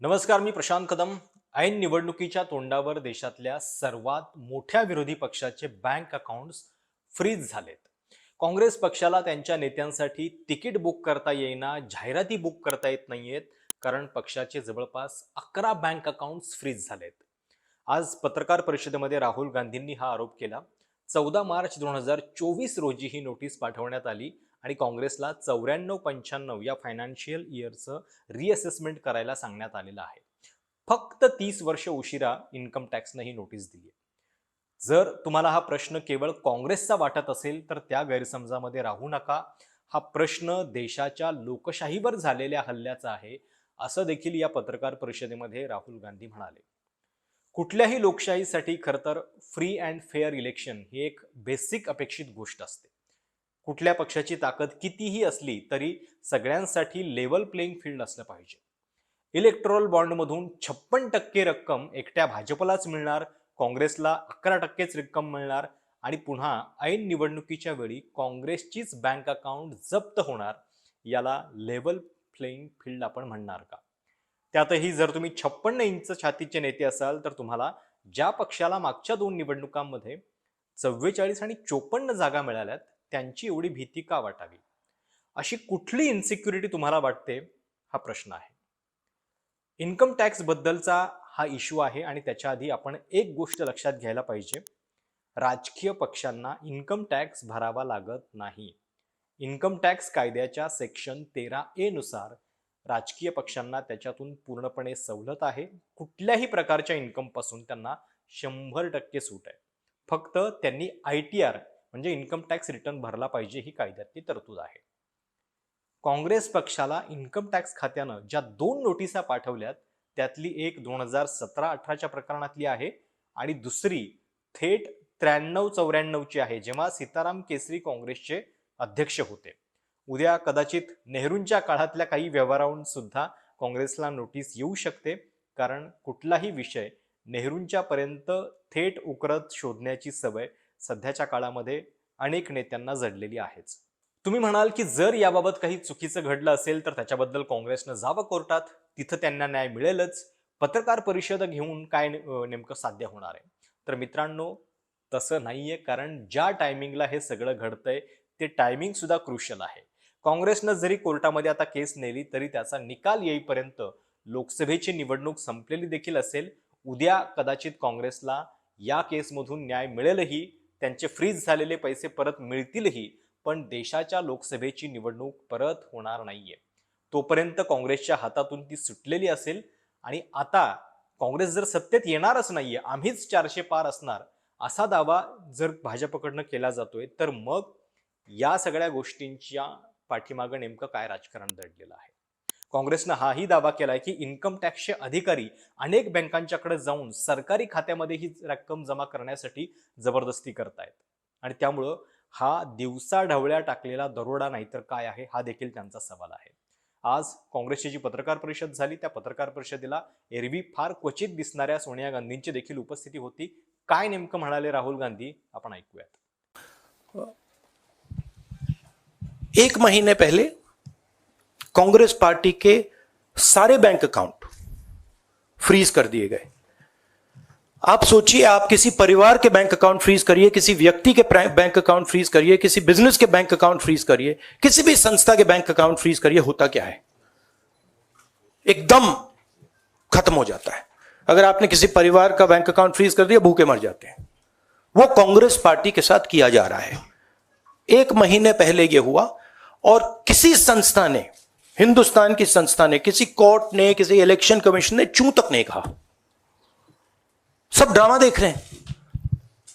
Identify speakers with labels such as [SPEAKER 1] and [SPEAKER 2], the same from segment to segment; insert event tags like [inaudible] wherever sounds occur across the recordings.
[SPEAKER 1] नमस्कार मी प्रशांत कदम. ऐन निवडणुकीच्या तोंडावर देशातल्या सर्वात मोठ्या विरोधी पक्षाचे बँक अकाउंट्स फ्रीज झालेत. काँग्रेस पक्षाला त्यांच्या नेत्यांसाठी तिकीट बुक करता येईना जाहिराती बुक करता येत नाहीयेत कारण पक्षाचे जवळपास अकरा बँक अकाउंट्स फ्रीज झालेत. आज पत्रकार परिषदेमध्ये राहुल गांधींनी हा आरोप केला. चौदा मार्च दोन हजार चोवीस रोजी ही नोटीस पाठवण्यात आली. आणि काँग्रेसला चौऱ्याण्णव पंच्याण्णव या फायनान्शियल इयरचं रिअसेसमेंट करायला सांगण्यात आलेलं आहे. फक्त तीस वर्ष उशिरा इन्कम टॅक्सनं ही नोटीस दिली जर तुम्हाला हा प्रश्न केवळ काँग्रेसचा वाटत असेल तर त्या गैरसमजामध्ये राहू नका. हा प्रश्न देशाच्या लोकशाहीवर झालेल्या हल्ल्याचा आहे असं देखील या पत्रकार परिषदेमध्ये राहुल गांधी म्हणाले. कुठल्याही लोकशाहीसाठी खरं तर फ्री अँड फेअर इलेक्शन ही एक बेसिक अपेक्षित गोष्ट असते. कुठल्या पक्षाची ताकद कितीही असली तरी सगळ्यांसाठी लेवल प्लेइंग फील्ड असलं पाहिजे. इलेक्ट्रॉल बॉन्डमधून छप्पन टक्के रक्कम एकट्या भाजपलाच मिळणार काँग्रेसला अकरा टक्केच रक्कम मिळणार आणि पुन्हा ऐन निवडणुकीच्या वेळी काँग्रेसचीच बँक अकाउंट जप्त होणार याला लेवल प्लेइंग फील्ड आपण म्हणणार का? त्यातही जर तुम्ही छप्पन्न इंच छातीचे नेते असाल तर तुम्हाला ज्या पक्षाला मागच्या दोन निवडणुकांमध्ये चव्वेचाळीस आणि चोपन्न जागा मिळाल्यात त्यांची एवढी भीती का वाटावी? अशी कुठली इन्सिक्युरिटी तुम्हाला वाटते? हा प्रश्न आहे. इन्कम टॅक्स बद्दलचा हा इश्यू आहे आणि त्याच्या आधी आपण एक गोष्ट लक्षात घ्यायला पाहिजे. राजकीय पक्षांना इन्कम टॅक्स भरावा लागत नाही. इन्कम टॅक्स कायद्याच्या सेक्शन तेरा ए नुसार राजकीय पक्षांना त्याच्यातून पूर्णपणे सवलत आहे. कुठल्याही प्रकारच्या इन्कमपासून त्यांना शंभर टक्के सूट आहे. फक्त त्यांनी आय टी आर म्हणजे इन्कम टॅक्स रिटर्न भरला पाहिजे ही कायद्यातली तरतूद आहे. काँग्रेस पक्षाला इन्कम टॅक्स खात्यानं ज्या दोन नोटिसा पाठवल्यात त्यातली एक दोन हजार सतरा अठराच्या प्रकरणातली आहे आणि दुसरी थेट त्र्याण्णव चौऱ्याण्णवची आहे जेव्हा सीताराम केसरी काँग्रेसचे अध्यक्ष होते. उद्या कदाचित नेहरूंच्या काळातल्या काही व्यवहाराहून सुद्धा काँग्रेसला नोटीस येऊ शकते कारण कुठलाही विषय नेहरूंच्या पर्यंत थेट उकरत शोधण्याची सवय सध्याच्या काळामध्ये अनेक नेत्यांना जडलेली आहेच. तुम्ही म्हणाल की जर याबाबत काही चुकीचं घडलं असेल तर त्याच्याबद्दल काँग्रेसनं जावं कोर्टात? तिथं त्यांना न्याय मिळेलच. पत्रकार परिषद घेऊन काय नेमकं साध्य होणार आहे? तर मित्रांनो तसं नाहीये कारण ज्या टायमिंगला हे सगळं घडतंय ते टायमिंग सुद्धा क्रुशल आहे. काँग्रेसनं जरी कोर्टामध्ये आता केस नेली तरी त्याचा निकाल येईपर्यंत लोकसभेची निवडणूक संपलेली देखील असेल. उद्या कदाचित काँग्रेसला या केसमधून न्याय मिळेलही. त्यांचे फ्रीज झालेले पैसे परत मिळतीलही पण देशाच्या लोकसभेची निवडणूक परत होणार नाहीये. तोपर्यंत काँग्रेसच्या हातातून ती सुटलेली असेल आणि आता काँग्रेस जर सत्तेत येणारच नाहीये आम्हीच चारशे पार असणार असा दावा जर भाजपकडनं केला जातोय तर मग या सगळ्या गोष्टींच्या पाठीमागं नेमकं काय राजकारण दडलेलं आहे? काँग्रेसनं हाही दावा केलाय की इन्कम टॅक्सचे अधिकारी अनेक बँकांच्याकडे जाऊन सरकारी खात्यामध्ये ही रक्कम जमा करण्यासाठी जबरदस्ती करतायत. आणि त्यामुळं हा दिवसा ढवळ्या टाकलेला दरोडा नाहीतर काय आहे हा देखील त्यांचा सवाल आहे. आज काँग्रेसची जी पत्रकार परिषद झाली त्या पत्रकार परिषदेला एरवी फार क्वचित दिसणाऱ्या सोनिया गांधींची देखील उपस्थिती होती. काय नेमकं म्हणाले राहुल गांधी आपण ऐकूयात.
[SPEAKER 2] एक महीने पहले कांग्रेस पार्टी के सारे बैंक अकाउंट फ्रीज कर दिए गए। आप सोचिए, आप किसी परिवार के बैंक अकाउंट फ्रीज करिए, किसी व्यक्ति के बैंक अकाउंट फ्रीज करिए, किसी बिज़नेस के बैंक अकाउंट फ्रीज करिए, किसी भी संस्था के बैंक अकाउंट फ्रीज करिए, होता क्या है? एकदम खत्म हो जाता है। अगर आपने किसी परिवार का बैंक अकाउंट फ्रीज कर दिया, भूखे मर जाते हैं। वो कांग्रेस पार्टी के साथ किया जा रहा है। एक महीने पहले यह हुआ और किसी संस्था ने हिंदुस्तान की संस्था ने, किसी कोर्ट ने, किसी इलेक्शन कमीशन ने चू तक नहीं कहा। सब ड्रामा देख रहे हैं।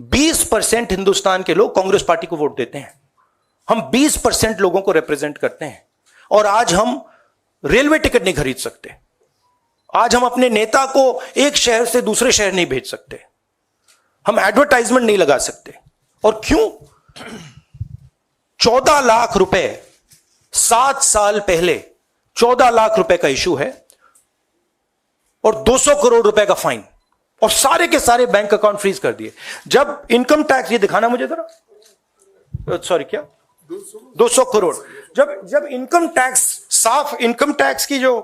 [SPEAKER 2] 20 परसेंट हिंदुस्तान के लोग कांग्रेस पार्टी को वोट देते हैं। हम 20 परसेंट लोगों को रिप्रेजेंट करते हैं। और आज हम रेलवे टिकट नहीं खरीद सकते। आज हम अपने नेता को एक शहर से दूसरे शहर नहीं भेज सकते। हम एडवर्टाइजमेंट नहीं लगा सकते। और क्यों? चौदह लाख रुपए सात साल पहले चौदह लाख रुपए का इशू है और 200 करोड़ रुपए का फाइन और सारे के सारे बैंक अकाउंट फ्रीज कर दिए। जब इनकम टैक्स, ये दिखाना मुझे जरा। सॉरी क्या? 200 करोड़। जब जब इनकम टैक्स, साफ़ इनकम टैक्स की जो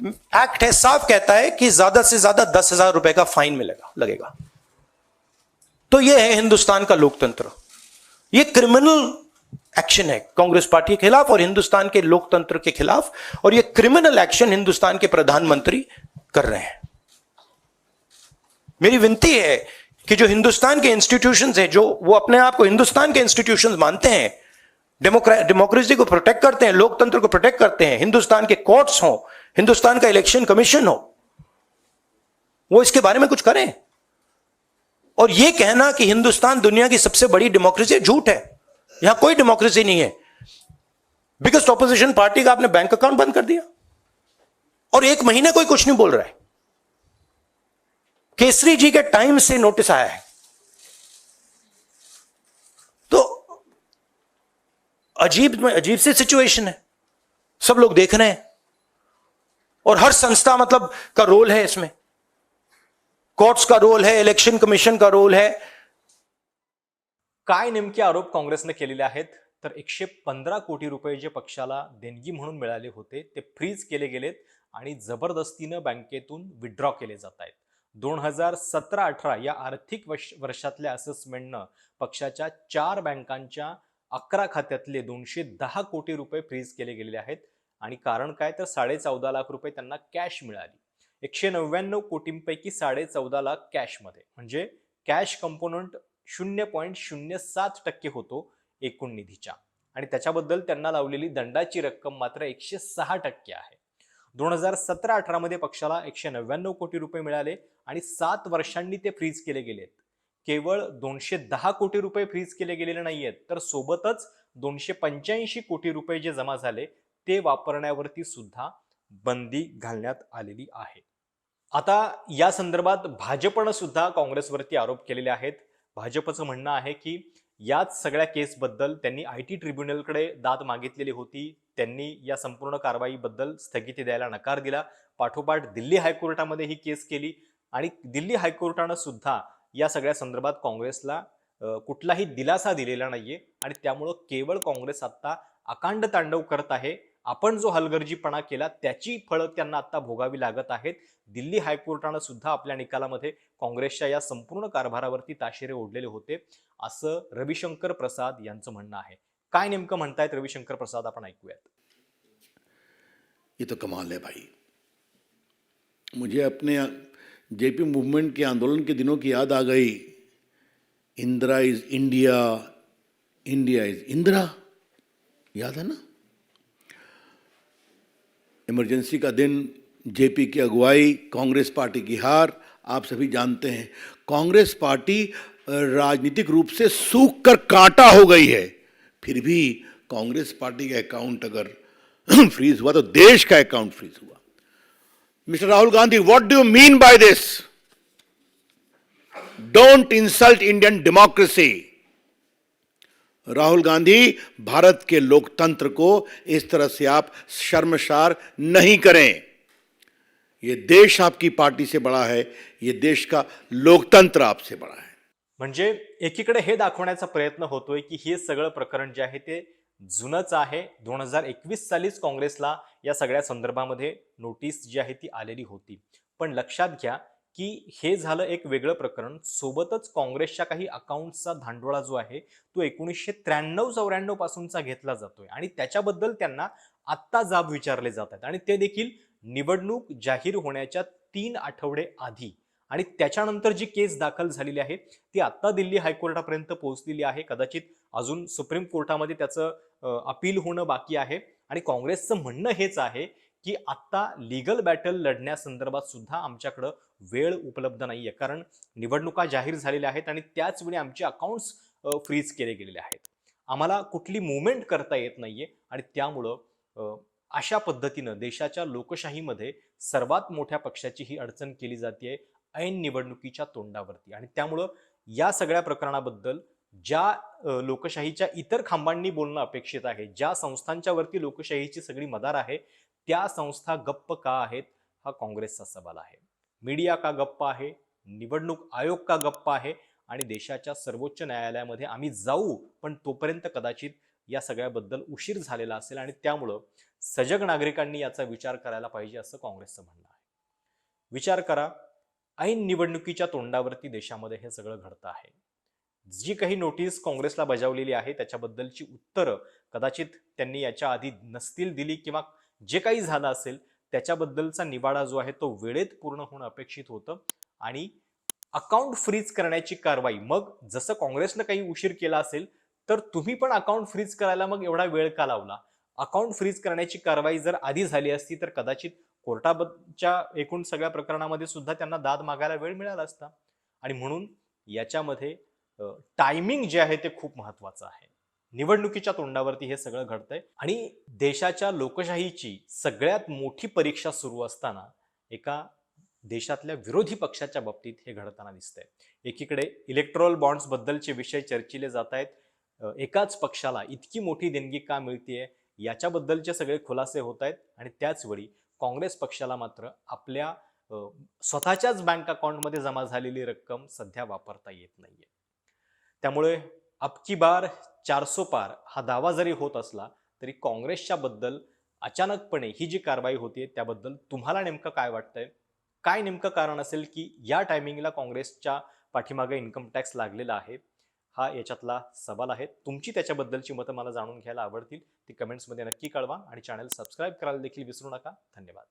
[SPEAKER 2] एक्ट है, साफ़ कहता है कि ज़्यादा से ज़्यादा दस हज़ार रुपए का फाइन मिलेगा, लगेगा। तो यह है हिंदुस्तान का लोकतंत्र। ये क्रिमिनल एक्शन है, कांग्रेस पार्टी के खिलाफ और हिंदुस्तान के लोकतंत्र के खिलाफ, और ये क्रिमिनल एक्शन हिंदुस्तान के प्रधानमंत्री कर रहे हैं। मेरी विनती है कि जो हिंदुस्तान के इंस्टीट्यूशन हैं, जो वो अपने आप को हिंदुस्तान के इंस्टीट्यूशन मानते हैं डेमोक्रेसी को प्रोटेक्ट करते हैं, लोकतंत्र को प्रोटेक्ट करते हैं, हिंदुस्तान के कोर्ट्स हो, हिंदुस्तान का इलेक्शन कमीशन हो, वो इसके बारे में कुछ करें। और ये कहना कि हिंदुस्तान दुनिया की सबसे बड़ी डेमोक्रेसी झूठ है। यहाँ कोई डेमोक्रेसी नहीं है। बिगेस्ट ऑपोजिशन पार्टी का आपने बैंक अकाउंट बंद कर दिया। और एक महीने कोई कुछ नहीं बोल रहा है। केसरी जी के टाइम से नोटिस आया है। तो अजीब अजीब सी सिचुएशन है। सब लोग देख रहे हैं। और हर संस्था मतलब का रोल है इसमें। कोर्ट्स का रोल है इलेक्शन कमीशन का रोल है।
[SPEAKER 1] काय नेमके आरोप काँग्रेसने केलेले आहेत? तर एकशे पंधरा कोटी रुपये जे पक्षाला देणगी म्हणून मिळाले होते ते फ्रीज केले गेलेत आणि जबरदस्तीनं बँकेतून विड्रॉ केले जात आहेत. दोन हजार सतरा अठरा या आर्थिक वर्ष वर्षातल्या असेसमेंटनं पक्षाच्या चार बँकांच्या अकरा खात्यातले दोनशे दहा कोटी रुपये फ्रीज केले गेलेले आहेत आणि कारण काय? तर साडे चौदा लाख रुपये त्यांना कॅश मिळाली. एकशे नव्याण्णव कोटींपैकी साडे चौदा लाख कॅशमध्ये म्हणजे कॅश कंपोनंट शून्य पॉईंट शून्य सात टक्के होतो एकूण निधीच्या आणि त्याच्याबद्दल त्यांना लावलेली दंडाची रक्कम मात्र एकशे सहा टक्के आहे. दोन हजार सतरा अठरामध्ये पक्षाला एकशे नव्याण्णव कोटी रुपये मिळाले आणि सात वर्षांनी ते फ्रीज केले गेलेत. केवळ दोनशे दहा कोटी रुपये फ्रीज केले गेलेले नाहीयेत तर सोबतच दोनशे पंच्याऐंशी कोटी रुपये जे जमा झाले ते वापरण्यावरती सुद्धा बंदी घालण्यात आलेली आहे. आता या संदर्भात भाजपनं सुद्धा काँग्रेसवरती आरोप केलेले आहेत. भाजपचं म्हणणं आहे की याच सगळ्या केसबद्दल त्यांनी आय टी ट्रिब्युनलकडे दाद मागितलेली होती. त्यांनी या संपूर्ण कारवाईबद्दल स्थगिती द्यायला नकार दिला. पाठोपाठ दिल्ली हायकोर्टामध्ये ही केस केली आणि दिल्ली हायकोर्टानं सुद्धा या सगळ्या संदर्भात काँग्रेसला कुठलाही दिलासा दिलेला नाहीये आणि त्यामुळं केवळ काँग्रेस आत्ता अकांड तांडव करत आहे. आपण जो हलगर्जीपणा केला त्याची फळं त्यांना आता भोगावी लागत आहेत. दिल्ली हायकोर्टानं सुद्धा आपल्या निकालामध्ये काँग्रेसच्या या संपूर्ण कारभारावरती ताशेरे ओढलेले होते. असं रविशंकर प्रसाद यांचं म्हणणं आहे. काय नेमकं म्हणतायत रविशंकर प्रसाद? आपण ऐकूयात.
[SPEAKER 3] ये तो कमाल है भाई. मुझे अपने जेपी मूवमेंट के आंदोलन के दिनों की याद आ गई। Indira is India India is Indira. याद है ना? इमरजेंसी का दिन, जेपी की अगुवाई, कांग्रेस पार्टी की हार, आप सभी जानते हैं। कांग्रेस पार्टी राजनीतिक रूप से सूख कर कांटा हो गई है। फिर भी कांग्रेस पार्टी का अकाउंट अगर [clears throat] फ्रीज हुआ तो देश का अकाउंट फ्रीज हुआ। Mister Rahul Gandhi what do you mean by this don't insult Indian democracy Rahul Gandhi Bharat के लोकतंत्र को इस तरह से आप शर्मसार नहीं करें। ये देश आपकी पार्टी से बड़ा है ये देश का लोकतंत्र आपसे बड़ा है।
[SPEAKER 1] म्हणजे एकीकडे हे दाखवण्याचा प्रयत्न होतोय की हे सगळं प्रकरण जे आहे ते जुनंच आहे. दोन हजार एकवीस सालीच काँग्रेसला या सगळ्या संदर्भामध्ये नोटीस जी आहे ती आलेली होती. पण लक्षात घ्या की हे झालं एक वेगळं प्रकरण. सोबतच काँग्रेसच्या काही अकाउंटचा धांडोळा जो आहे तो एकोणीसशे त्र्याण्णव चौऱ्याण्णव पासूनचा घेतला जातोय. आणि त्याच्याबद्दल त्यांना आत्ता जाब विचारले जात आहेत. आणि ते देखील निवडणूक जाहीर होण्याच्या तीन आठवडे आधी. आणि त्याच्यानंतर जी केस दाखल झालेली आहे ती आत्ता दिल्ली हायकोर्टापर्यंत पोहोचलेली आहे. कदाचित अजून सुप्रीम कोर्टामध्ये त्याचं अपील होणं बाकी आहे. आणि काँग्रेसचं म्हणणं हेच आहे की आत्ता लिगल बॅटल लढण्यासंदर्भात सुद्धा आमच्याकडं वेळ उपलब्ध नाहीये. कारण निवडणुका जाहीर झालेल्या आहेत आणि त्याच वेळी आमचे अकाउंट्स फ्रीज केले गेलेले आहेत. आम्हाला कुठली मुवमेंट करता येत नाहीये आणि त्यामुळं अशा पद्धतीनं देशाच्या लोकशाहीमध्ये सर्वात मोठ्या पक्षाची ही अडचण केली जाते ऐन निवडणुकीच्या तोंडावरती. आणि त्यामुळं या सगळ्या प्रकरणाबद्दल ज्या लोकशाहीच्या इतर खांबांनी बोलणं अपेक्षित आहे ज्या संस्थांच्या वरती लोकशाहीची सगळी मदार आहे त्या संस्था गप्प का आहेत हा काँग्रेसचा सवाल आहे. मीडिया का गप्प आहे? निवडणूक आयोग का गप्प आहे? आणि देशाच्या सर्वोच्च न्यायालयामध्ये आम्ही जाऊ पण तोपर्यंत कदाचित या सगळ्याबद्दल उशीर झालेला असेल आणि त्यामुळं सजग नागरिकांनी याचा विचार करायला पाहिजे असं काँग्रेसचं म्हणणं आहे. विचार करा ऐन निवडणुकीच्या तोंडावरती देशामध्ये हे सगळं घडतं आहे. जी काही नोटीस काँग्रेसला बजावलेली आहे त्याच्याबद्दलची उत्तरं कदाचित त्यांनी याच्या आधी नसतील दिली किंवा जे काही झालं असेल त्याच्याबद्दलचा निवाडा जो आहे तो वेळेत पूर्ण होणं अपेक्षित होतं आणि अकाउंट फ्रीज करण्याची कारवाई. मग जसं काँग्रेसनं काही उशीर केला असेल तर तुम्ही पण अकाउंट फ्रीज करायला मग एवढा वेळ का लावला? अकाउंट फ्रीज करण्याची कारवाई जर आधी झाली असती तर कदाचित कोर्टाच्या एकूण सगळ्या प्रकरणामध्ये सुद्धा त्यांना दाद मागायला वेळ मिळाला असता. आणि म्हणून याच्यामध्ये टायमिंग जे आहे ते खूप महत्वाचं आहे. निवडणुकीच्या तोंडावरती हे सगळं घडतंय. आणि देशाच्या लोकशाहीची सगळ्यात मोठी परीक्षा सुरू असताना एका देशातल्या विरोधी पक्षाच्या बाबतीत हे घडताना दिसतंय. एकीकडे इलेक्ट्रॉल बॉन्ड्स बद्दलचे विषय चर्चिले जात आहेत एकाच पक्षाला इतकी मोठी देणगी का मिळतीये याच्याबद्दलचे सगळे खुलासे होत आहेत आणि त्याच वेळी काँग्रेस पक्षाला मात्र आपल्या स्वतःच्याच बँक अकाउंटमध्ये जमा झालेली रक्कम सध्या वापरता येत नाहीये. त्यामुळे अबकी बार चारसो पार हा दावा जरी होत असला तरी काँग्रेसच्या बद्दल अचानकपणे ही जी कारवाई होतीये त्याबद्दल तुम्हाला नेमकं काय वाटतंय? काय नेमकं कारण असेल की या टायमिंगला काँग्रेसच्या पाठीमागे इन्कम टॅक्स लागलेला आहे? हा याच्यातला सवाल आहे. तुमची त्याच्याबद्दलची मतं मला जाणून घ्यायला आवडतील. ती कमेंट्समध्ये नक्की कळवा आणि चॅनल सबस्क्राईब करायला देखील विसरू नका. धन्यवाद.